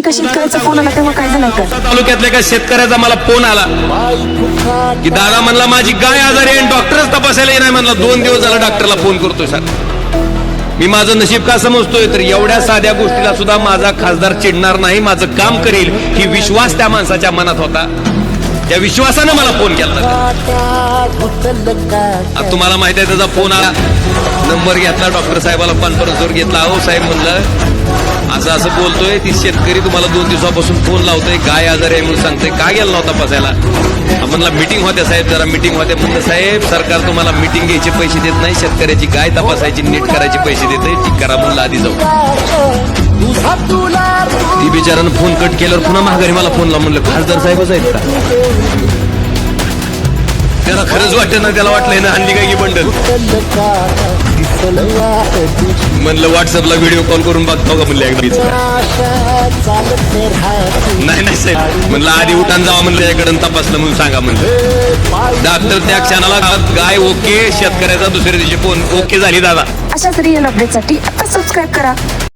एका शेतकऱ्याचा फोन आला तेव्हा काय झालं तालुक्यातल्या एका शेतकऱ्याचा मला फोन आला. की दादा म्हणला माझी गाय आजारी आहे डॉक्टरच तपासायला येणार म्हणला दोन दिवस झाला डॉक्टरला फोन करतोय सर. मी माझं नशीब का समजतोय? तर एवढ्या साध्या गोष्टीला सुद्धा माझा खासदार चिडणार नाही. माझं काम करील ही विश्वास त्या माणसाच्या मनात होता. त्या विश्वासानं मला फोन केला. तुम्हाला माहिती आहे त्याचा फोन आला. नंबर घेतला डॉक्टर साहेबाला कॉन्फरन्सवर घेतला. अहो साहेब म्हणलं असं असं बोलतोय ती शेतकरी तुम्हाला दोन दिवसापासून फोन लावतोय गाय आजारी आहे म्हणून सांगतोय. का गेला नव्हता बसायला? म्हणला मिटिंग होत्या साहेब जरा मिटिंग होत्या. म्हणलं साहेब सरकार तुम्हाला मिटिंग घ्यायचे पैसे देत नाही शेतकऱ्याची गाय तपासायची नीट करायचे पैसे देते ती करा म्हणलं आधी जाऊ. ती बिचारानं फोन कट केल्यावर पुन्हा महागारी मला फोन लावून म्हणलं खासदार साहेबच आहेत का? त्याला खरंच वाटत ना त्याला वाटलंय ना हल्ली काय की बंडल. म्हणलं व्हॉट्सअपला व्हिडिओ कॉल करून बघतो का म्हणलं एकदा? नाही नाही साहेब. म्हणलं आधी उठान जावा म्हणलं याकडे तपासलं म्हणून सांगा म्हणलं. डॉक्टर त्या क्षणाला गाय ओके शेतकऱ्याचा दुसऱ्या दिवशी फोन ओके झाली दादा. अशाच रिअल अपडेटसाठी आता सबस्क्राईब करा.